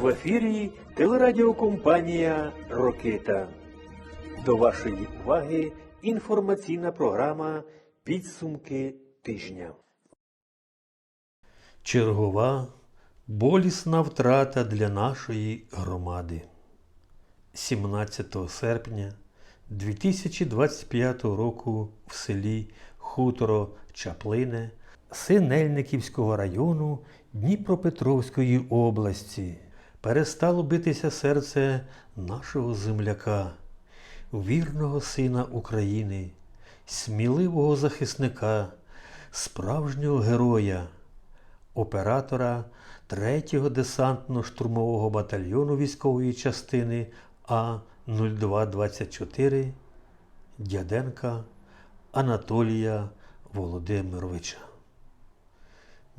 В ефірі телерадіокомпанія Рокита. До вашої уваги інформаційна програма Підсумки тижня. Чергова болісна втрата для нашої громади. 17 серпня 2025 року в селі Хуторо Чаплине Синельниківського району Дніпропетровської області перестало битися серце нашого земляка, вірного сина України, сміливого захисника, справжнього героя, оператора 3-го десантно-штурмового батальйону військової частини А-0224 Дяденка Анатолія Володимировича.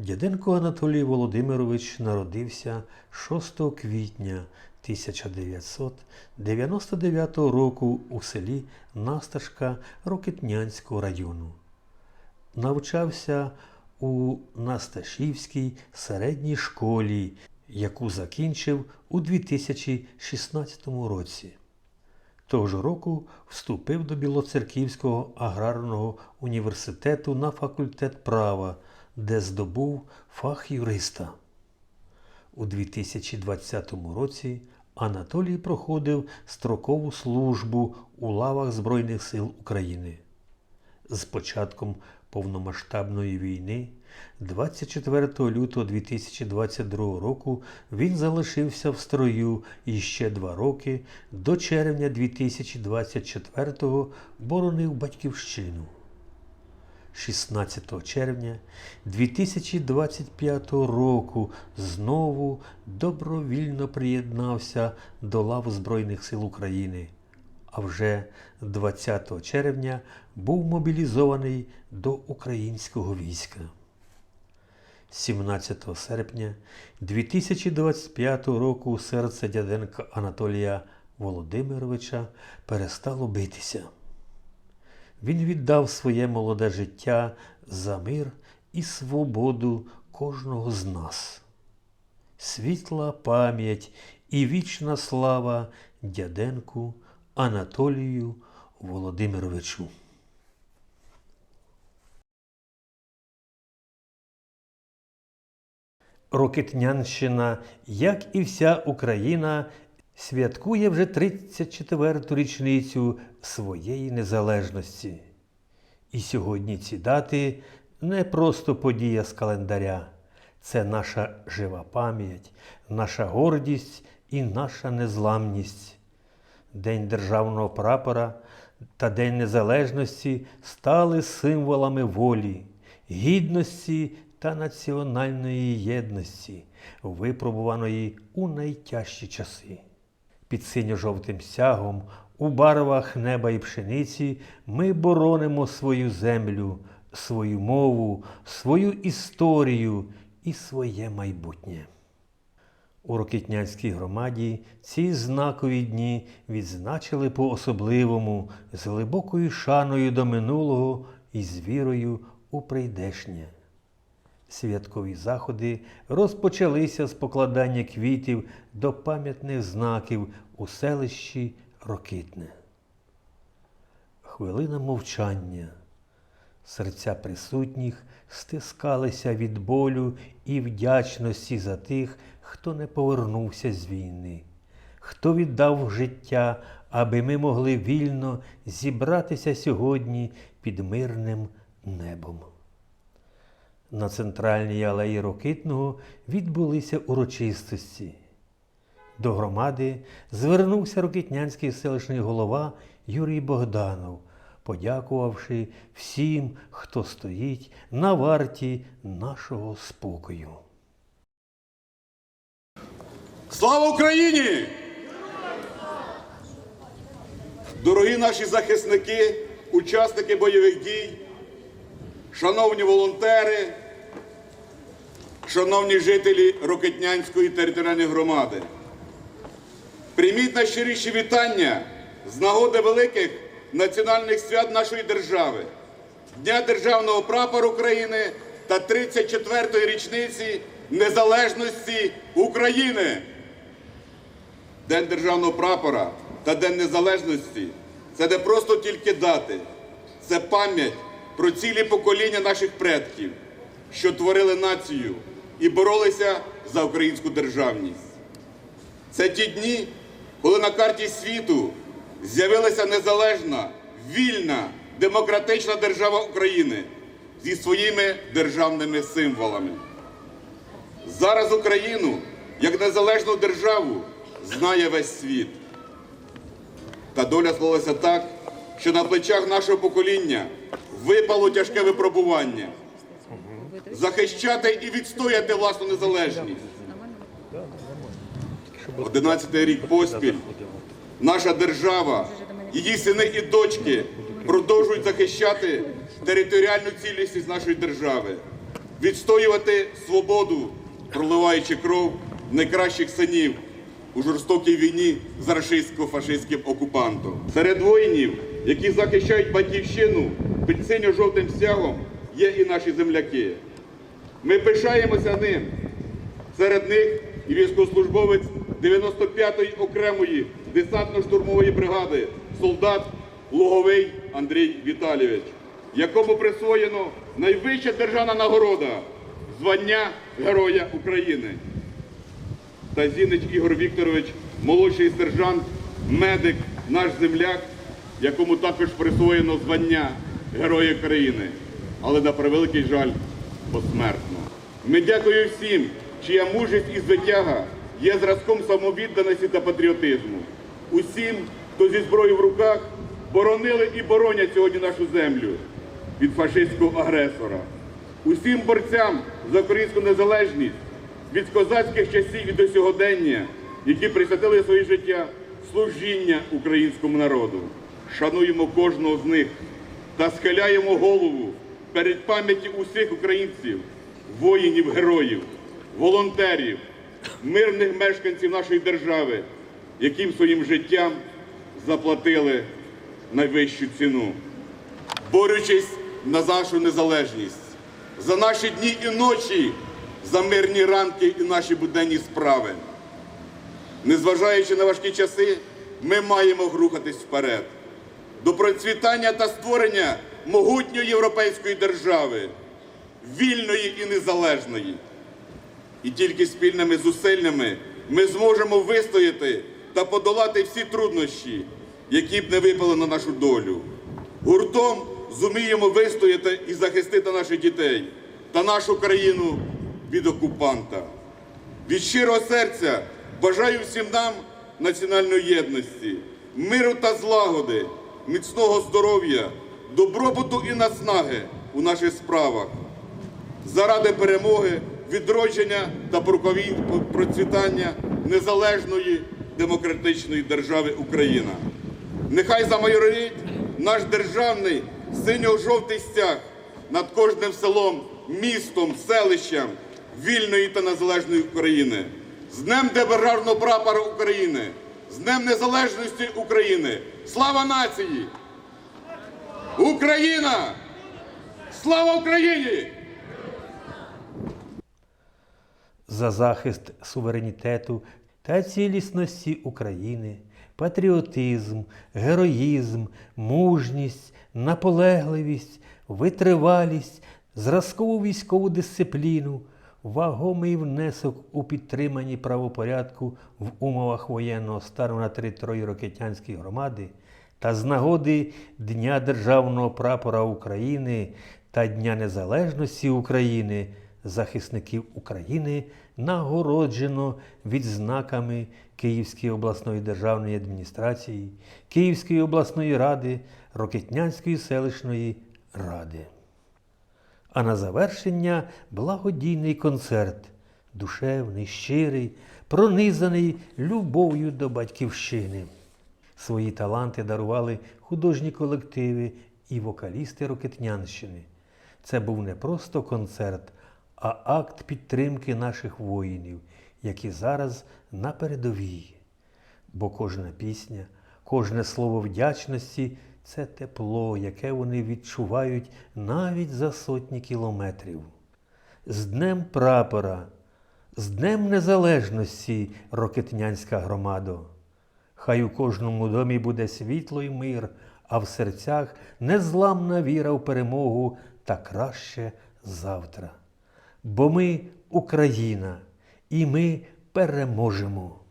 Дяденко Анатолій Володимирович народився 6 квітня 1999 року у селі Насташка Рокетнянського району. Навчався у Насташівській середній школі, яку закінчив у 2016 році. Того ж року вступив до Білоцерківського аграрного університету на факультет права, де здобув фах юриста. У 2020 році Анатолій проходив строкову службу у лавах Збройних сил України. З початком повномасштабної війни 24 лютого 2022 року він залишився в строю і ще два роки до червня 2024 боронив батьківщину. 16 червня 2025 року знову добровільно приєднався до лав Збройних сил України, а вже 20 червня був мобілізований до українського війська. 17 серпня 2025 року серце дяденка Анатолія Володимировича перестало битися. Він віддав своє молоде життя за мир і свободу кожного з нас. Світла пам'ять і вічна слава дяденку Анатолію Володимировичу. Рокетнянщина, як і вся Україна, святкує вже 34-ту річницю своєї незалежності. І сьогодні ці дати не просто подія з календаря, це наша жива пам'ять, наша гордість і наша незламність. День державного прапора та День Незалежності стали символами волі, гідності та національної єдності, випробуваної у найтяжчі часи. Під синьо-жовтим стягом, у барвах неба і пшениці ми боронимо свою землю, свою мову, свою історію і своє майбутнє. У Рокітнянській громаді ці знакові дні відзначили по-особливому з глибокою шаною до минулого і з вірою у прийдешнє. Святкові заходи розпочалися з покладання квітів до пам'ятних знаків у селищі Рокитне. Хвилина мовчання. Серця присутніх стискалися від болю і вдячності за тих, хто не повернувся з війни, хто віддав життя, аби ми могли вільно зібратися сьогодні під мирним небом. На центральній алеї Рокитного відбулися урочистості. До громади звернувся рокитнянський селищний голова Юрій Богданов, подякувавши всім, хто стоїть на варті нашого спокою. Слава Україні! Дорогі наші захисники, учасники бойових дій, шановні волонтери, шановні жителі Рокетнянської територіальної громади, прийміть найщиріші вітання з нагоди великих національних свят нашої держави, Дня Державного прапора України та 34-ї річниці незалежності України. День державного прапора та День Незалежності це не просто тільки дати, це пам'ять про цілі покоління наших предків, що творили націю і боролися за українську державність. Це ті дні, коли на карті світу з'явилася незалежна, вільна, демократична держава України зі своїми державними символами. Зараз Україну як незалежну державу знає весь світ. Та доля склалася так, що на плечах нашого покоління випало тяжке випробування захищати і відстояти власну незалежність. Одинадцятий рік поспіль наша держава, її сини і дочки продовжують захищати територіальну цілісність нашої держави, відстоювати свободу, проливаючи кров найкращих синів у жорстокій війні з рашистсько-фашистським окупантом. Серед воїнів, які захищають батьківщину під синьо-жовтим стягом, є і наші земляки. Ми пишаємося ним. Серед них і військовослужбовець 95-ї окремої десантно-штурмової бригади, солдат Луговий Андрій Віталійович, якому присвоєно найвища державна нагорода звання Героя України. Та Зінич Ігор Вікторович, молодший сержант, медик, наш земляк, якому також присвоєно звання Героя України, але на превеликий жаль посмертно. Ми дякуємо всім, чия мужність і звитяга є зразком самовідданості та патріотизму. Усім, хто зі зброєю в руках боронили і боронять сьогодні нашу землю від фашистського агресора. Усім борцям за українську незалежність від козацьких часів і до сьогодення, які присвятили своє життя служіння українському народу. Шануємо кожного з них та схиляємо голову перед пам'яттю усіх українців, воїнів, героїв, волонтерів, мирних мешканців нашої держави, яким своїм життям заплатили найвищу ціну. Борючись на нашу незалежність, за наші дні і ночі, за мирні ранки і наші буденні справи. Незважаючи на важкі часи, ми маємо рухатись вперед. До процвітання та створення могутньої європейської держави, вільної і незалежної. І тільки спільними зусиллями ми зможемо вистояти та подолати всі труднощі, які б не випали на нашу долю. Гуртом зуміємо вистояти і захистити наших дітей та нашу країну від окупанта. Від щирого серця бажаю всім нам національної єдності, миру та злагоди, міцного здоров'я, добробуту і наснаги у наших справах заради перемоги, відродження та процвітання незалежної демократичної держави Україна. Нехай замайорить наш державний синьо-жовтий стяг над кожним селом, містом, селищем вільної та незалежної України. З Днем Державного прапора України, з Днем Незалежності України. Слава нації! Україна! Слава Україні! За захист суверенітету та цілісності України, патріотизм, героїзм, мужність, наполегливість, витривалість, зразкову військову дисципліну, вагомий внесок у підтриманні правопорядку в умовах воєнного стану на території Рокетянської громади та з нагоди Дня Державного прапора України та Дня Незалежності України захисників України нагороджено відзнаками Київської обласної державної адміністрації, Київської обласної ради, Рокетнянської селищної ради. А на завершення благодійний концерт, душевний, щирий, пронизаний любов'ю до батьківщини. Свої таланти дарували художні колективи і вокалісти Рокетнянщини. Це був не просто концерт, а акт підтримки наших воїнів, які зараз на передовій. Бо кожна пісня, кожне слово вдячності це тепло, яке вони відчувають навіть за сотні кілометрів. З Днем прапора, з Днем Незалежності, Рокетнянська громадо! Хай у кожному домі буде світло й мир, а в серцях незламна віра в перемогу та краще завтра. Бо ми Україна, і ми переможемо.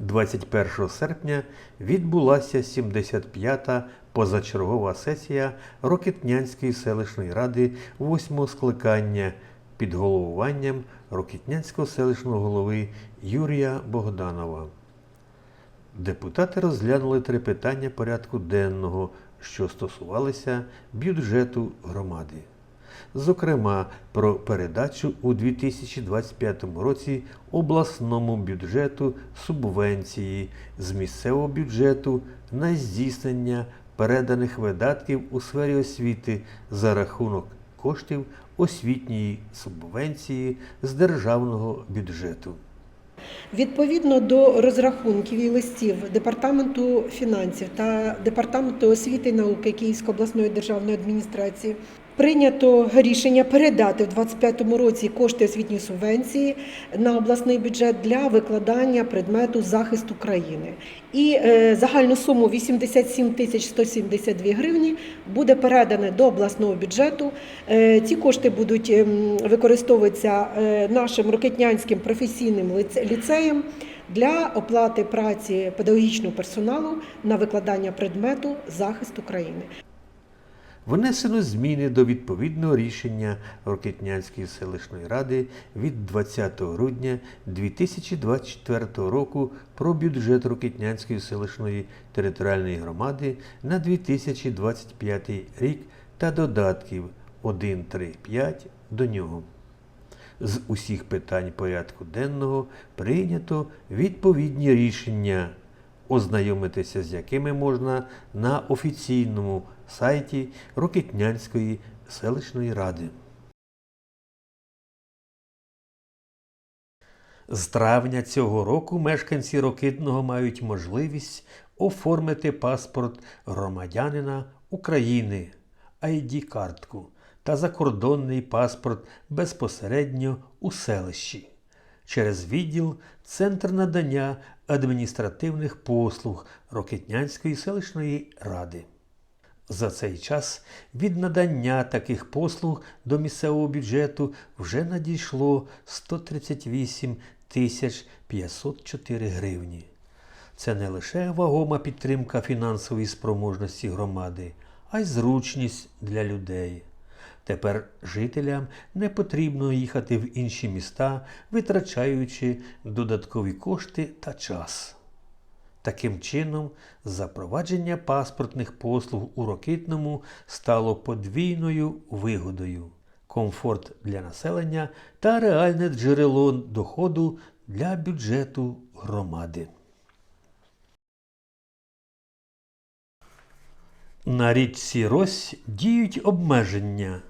21 серпня відбулася 75-та позачергова сесія Рокитнянської селищної ради 8 скликання під головуванням Рокитнянського селищного голови Юрія Богданова. Депутати розглянули три питання порядку денного, що стосувалися бюджету громади. Зокрема, про передачу у 2025 році обласному бюджету субвенції з місцевого бюджету на здійснення переданих видатків у сфері освіти за рахунок коштів освітньої субвенції з державного бюджету. Відповідно до розрахунків і листів Департаменту фінансів та Департаменту освіти і науки Київської обласної державної адміністрації прийнято рішення передати в 2025 році кошти освітньої субвенції на обласний бюджет для викладання предмету захист України. І е, загальну суму 87 тисяч 172 гривні буде передана до обласного бюджету. Е, ці кошти будуть ем, використовуватися е, нашим рокетнянським професійним ліцеєм для оплати праці педагогічного персоналу на викладання предмету захист України. Внесено зміни до відповідного рішення Рокетнянської селищної ради від 20 грудня 2024 року про бюджет Рокетнянської селищної територіальної громади на 2025 рік та додатків 1, 3, 5 до нього. З усіх питань порядку денного прийнято відповідні рішення, ознайомитися з якими можна на офіційному сайті Рокетнянської селищної ради. З травня цього року мешканці Рокитного мають можливість оформити паспорт громадянина України, ID-картку та закордонний паспорт безпосередньо у селищі через відділ Центр надання адміністративних послуг Рокитнянської селищної ради. За цей час від надання таких послуг до місцевого бюджету вже надійшло 138 тисяч 504 гривні. Це не лише вагома підтримка фінансової спроможності громади, а й зручність для людей. Тепер жителям не потрібно їхати в інші міста, витрачаючи додаткові кошти та час. Таким чином, запровадження паспортних послуг у Рокитному стало подвійною вигодою, комфорт для населення та реальне джерело доходу для бюджету громади. На річці Рось діють обмеження.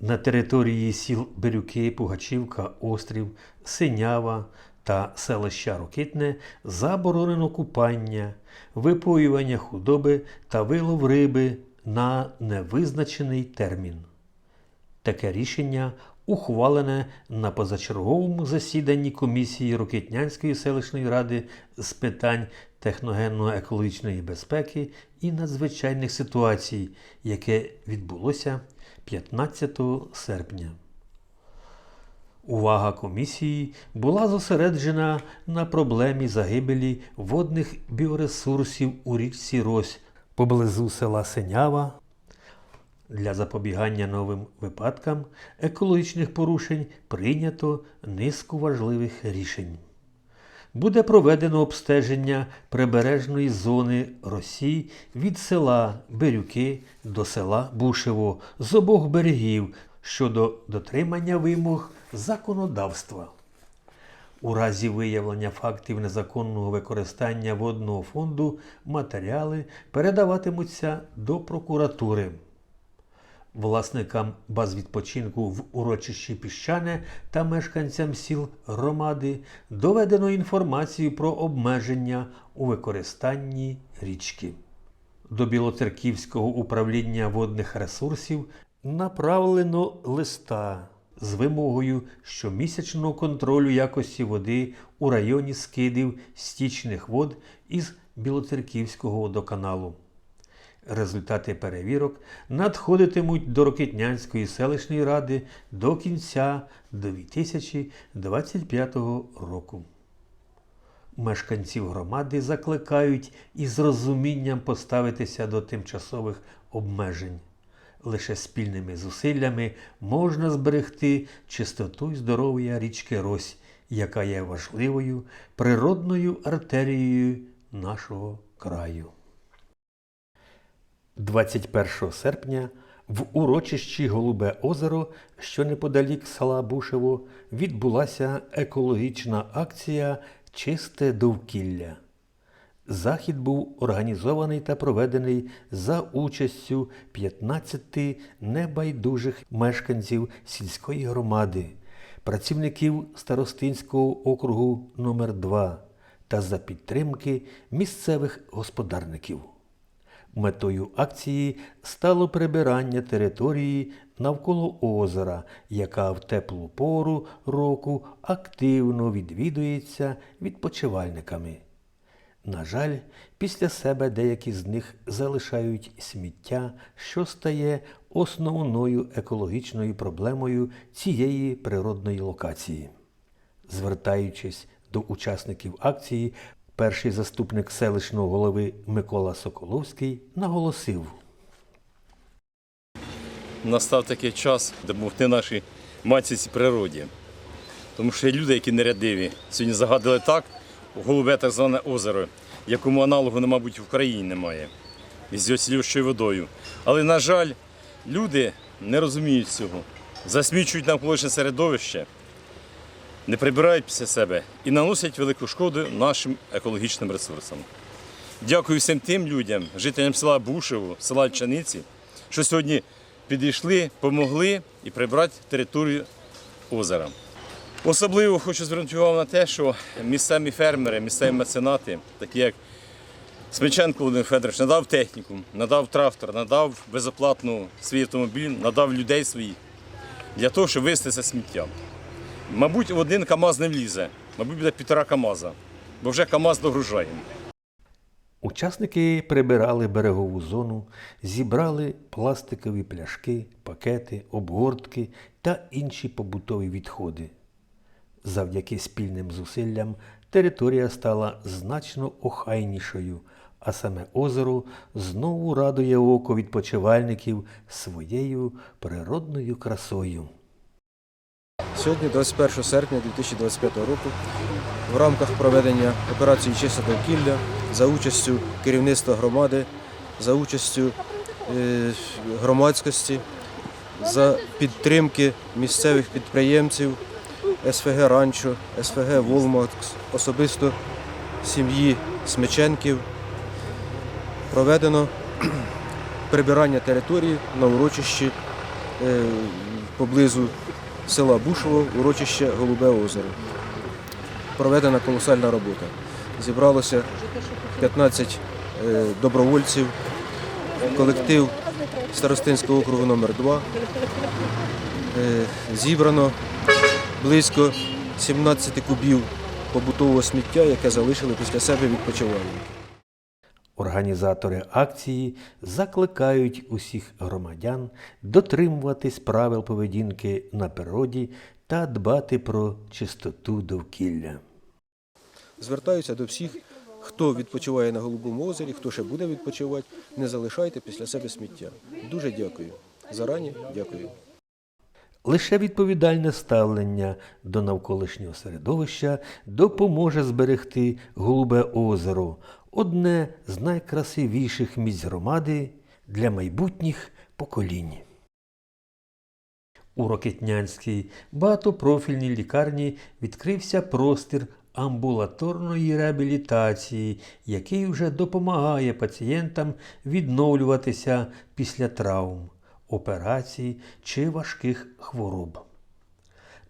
На території сіл Бирюки, Пугачівка, Острів, Синява та селища Рокитне заборонено купання, випоювання худоби та вилов риби на невизначений термін. Таке рішення ухвалене на позачерговому засіданні комісії Рокитнянської селищної ради з питань техногенно-екологічної безпеки і надзвичайних ситуацій, яке відбулося 15 серпня. Увага комісії була зосереджена на проблемі загибелі водних біоресурсів у річці Рось поблизу села Синява. Для запобігання новим випадкам екологічних порушень прийнято низку важливих рішень. Буде проведено обстеження прибережної зони Росії від села Бирюки до села Бушево з обох берегів щодо дотримання вимог законодавства. У разі виявлення фактів незаконного використання водного фонду матеріали передаватимуться до прокуратури. Власникам баз відпочинку в урочищі Піщане та мешканцям сіл громади доведено інформацію про обмеження у використанні річки. До Білоцерківського управління водних ресурсів направлено листа з вимогою щомісячного контролю якості води у районі скидів стічних вод із Білоцерківського водоканалу. Результати перевірок надходитимуть до Рокитнянської селищної ради до кінця 2025 року. Мешканців громади закликають із розумінням поставитися до тимчасових обмежень. Лише спільними зусиллями можна зберегти чистоту і здоров'я річки Рось, яка є важливою природною артерією нашого краю. 21 серпня в урочищі Голубе озеро, що неподалік села Бушево, відбулася екологічна акція Чисте довкілля. Захід був організований та проведений за участю 15 небайдужих мешканців сільської громади, працівників Старостинського округу номер 2 та за підтримки місцевих господарників. Метою акції стало прибирання території навколо озера, яка в теплу пору року активно відвідується відпочивальниками. На жаль, після себе деякі з них залишають сміття, що стає основною екологічною проблемою цієї природної локації. Звертаючись до учасників акції, перший заступник селищного голови Микола Соколовський наголосив. настав такий час допомогти нашій матіці природі. Тому що є люди, які нерядиві, сьогодні загадали так, голубе так зване озеро, якому аналогу, ну, мабуть, в Україні немає, із його водою. Але, на жаль, люди не розуміють цього, засмічують навколишнє середовище, не прибирають після себе і наносять велику шкоду нашим екологічним ресурсам. Дякую всім тим людям, жителям села Бушево, села Чаниці, що сьогодні підійшли, помогли і прибрати територію озера. Особливо хочу звернути увагу на те, що місцеві фермери, місцеві меценати, такі як Смиченко Володимир Федорович, надав техніку, надав трактор, надав безоплатно свій автомобіль, надав людей своїх для того, щоб вивезти це сміття. Мабуть, один КАМАЗ не влізе, мабуть, буде півтора КАМАЗа, бо вже КАМАЗ догружає. Учасники прибирали берегову зону, зібрали пластикові пляшки, пакети, обгортки та інші побутові відходи. Завдяки спільним зусиллям територія стала значно охайнішою, а саме озеро знову радує око відпочивальників своєю природною красою. Сьогодні, 21 серпня 2025 року, в рамках проведення операції Чисте довкілля за участю керівництва громади, за участю е, громадськості, за підтримки місцевих підприємців СФГ Ранчо, СФГ Волмакс, особисто сім'ї Смиченків, проведено прибирання території на урочищі е, поблизу села Бушово, урочище Голубе озеро. Проведена колосальна робота. Зібралося 15 е, добровольців, колектив Старостинського округу номер 2 Е, Зібрано близько 17 кубів побутового сміття, яке залишили після себе відпочивальники. Організатори акції закликають усіх громадян дотримуватись правил поведінки на природі та дбати про чистоту довкілля. Звертаюся до всіх, хто відпочиває на Голубому озері, хто ще буде відпочивати, не залишайте після себе сміття. Дуже дякую. Зарані дякую. Лише відповідальне ставлення до навколишнього середовища допоможе зберегти Голубе озеро, одне з найкрасивіших місць громади для майбутніх поколінь. У Рокетнянській багатопрофільній лікарні відкрився простір амбулаторної реабілітації, який вже допомагає пацієнтам відновлюватися після травм, операцій чи важких хвороб.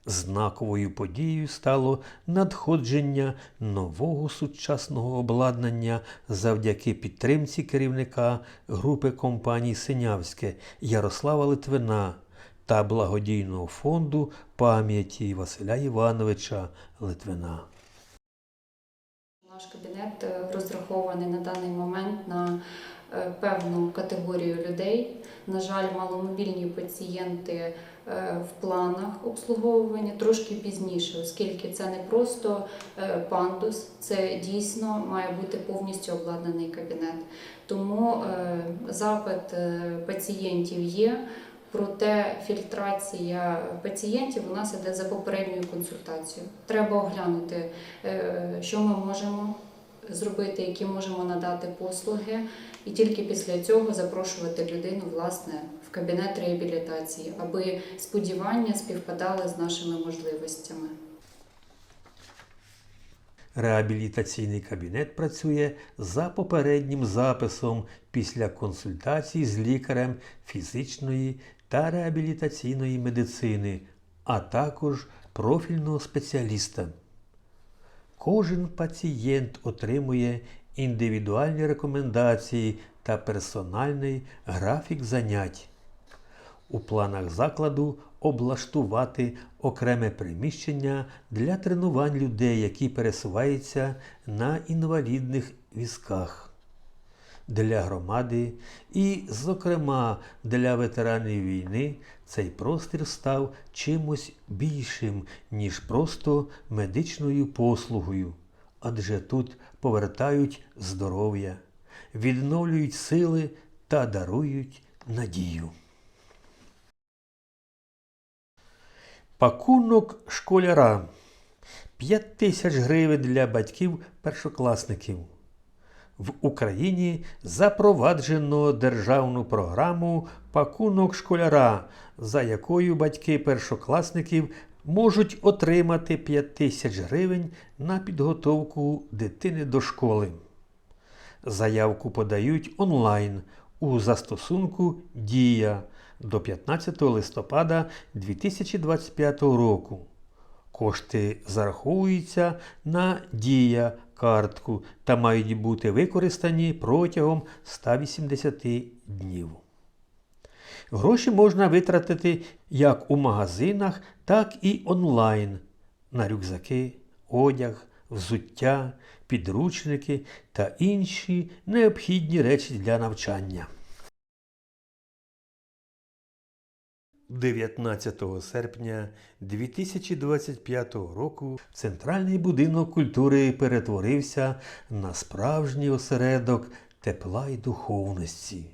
Знаковою подією стало надходження нового сучасного обладнання завдяки підтримці керівника групи компаній Синявське Ярослава Литвина та благодійного фонду пам'яті Василя Івановича Литвина. Наш кабінет е, розрахований на даний момент на певну категорію людей. На жаль, маломобільні пацієнти е, в планах обслуговування трошки пізніше, оскільки це не просто е, пандус, це дійсно має бути повністю обладнаний кабінет. Тому е, запит е, пацієнтів є. Проте фільтрація пацієнтів у нас іде за попередньою консультацією. Треба оглянути, е, що ми можемо зробити, які можемо надати послуги, і тільки після цього запрошувати людину власне в кабінет реабілітації, аби сподівання співпадали з нашими можливостями. Реабілітаційний кабінет працює за попереднім записом після консультацій з лікарем фізичної та реабілітаційної медицини, а також профільного спеціаліста. Кожен пацієнт отримує індивідуальні рекомендації та персональний графік занять. У планах закладу облаштувати окреме приміщення для тренувань людей, які пересуваються на інвалідних візках. Для громади і, зокрема, для ветеранів війни цей простір став чимось більшим, ніж просто медичною послугою, адже тут повертають здоров'я, відновлюють сили та дарують надію. Пакунок школяра 5 тисяч гривень для батьків-першокласників. В Україні запроваджено державну програму Пакунок школяра, за якою батьки першокласників можуть отримати 5 тисяч гривень на підготовку дитини до школи. Заявку подають онлайн у застосунку Дія до 15 листопада 2025 року. Кошти зараховуються на Дія картку та мають бути використані протягом 180 днів. Гроші можна витратити як у магазинах, так і онлайн на рюкзаки, одяг, взуття, підручники та інші необхідні речі для навчання. 19 серпня 2025 року Центральний будинок культури перетворився на справжній осередок тепла й духовності.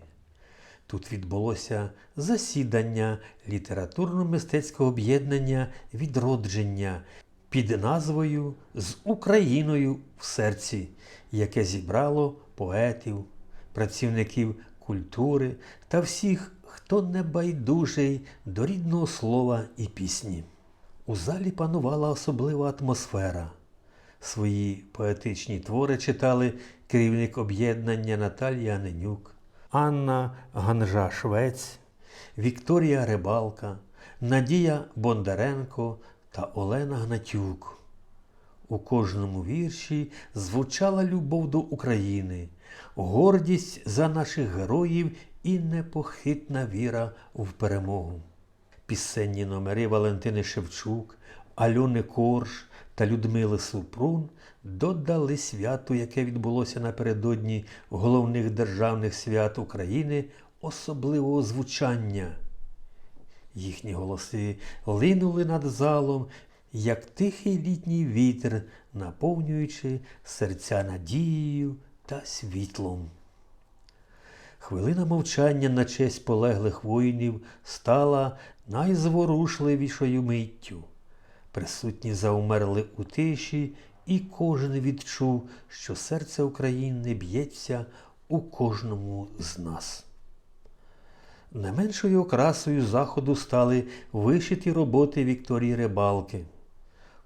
Тут відбулося засідання літературно-мистецького об'єднання відродження під назвою З Україною в серці, яке зібрало поетів, працівників культури та всіх, хто не байдужий до рідного слова і пісні. У залі панувала особлива атмосфера. Свої поетичні твори читали керівник об'єднання Наталія Аненюк, Анна Ганжа Швець, Вікторія Рибалка, Надія Бондаренко та Олена Гнатюк. У кожному вірші звучала любов до України, гордість за наших героїв і непохитна віра в перемогу. Пісенні номери Валентини Шевчук, Альони Корж та Людмили Супрун додали святу, яке відбулося напередодні головних державних свят України, особливого звучання. Їхні голоси линули над залом, як тихий літній вітер, наповнюючи серця надією та світлом. Хвилина мовчання на честь полеглих воїнів стала найзворушливішою миттю. Присутні заумерли у тиші, і кожен відчув, що серце України б'ється у кожному з нас. Не меншою окрасою заходу стали вишиті роботи Вікторії Рибалки.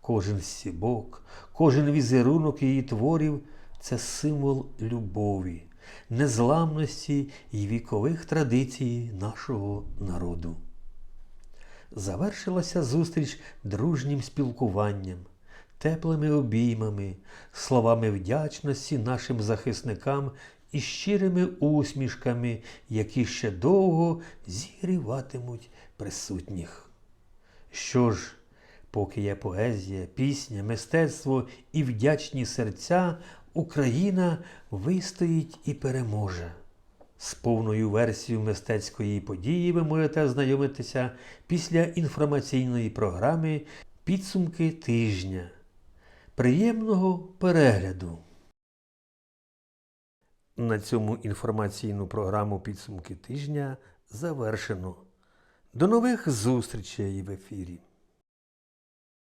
Кожен сібок, кожен візерунок її творів це символ любові, незламності і вікових традицій нашого народу. Завершилася зустріч дружнім спілкуванням, теплими обіймами, словами вдячності нашим захисникам і щирими усмішками, які ще довго зігріватимуть присутніх. Що ж, поки є поезія, пісня, мистецтво і вдячні серця, Україна вистоїть і переможе. З повною версією мистецької події ви можете ознайомитися після інформаційної програми Підсумки тижня. Приємного перегляду! На цьому інформаційну програму Підсумки тижня завершено. До нових зустрічей в ефірі!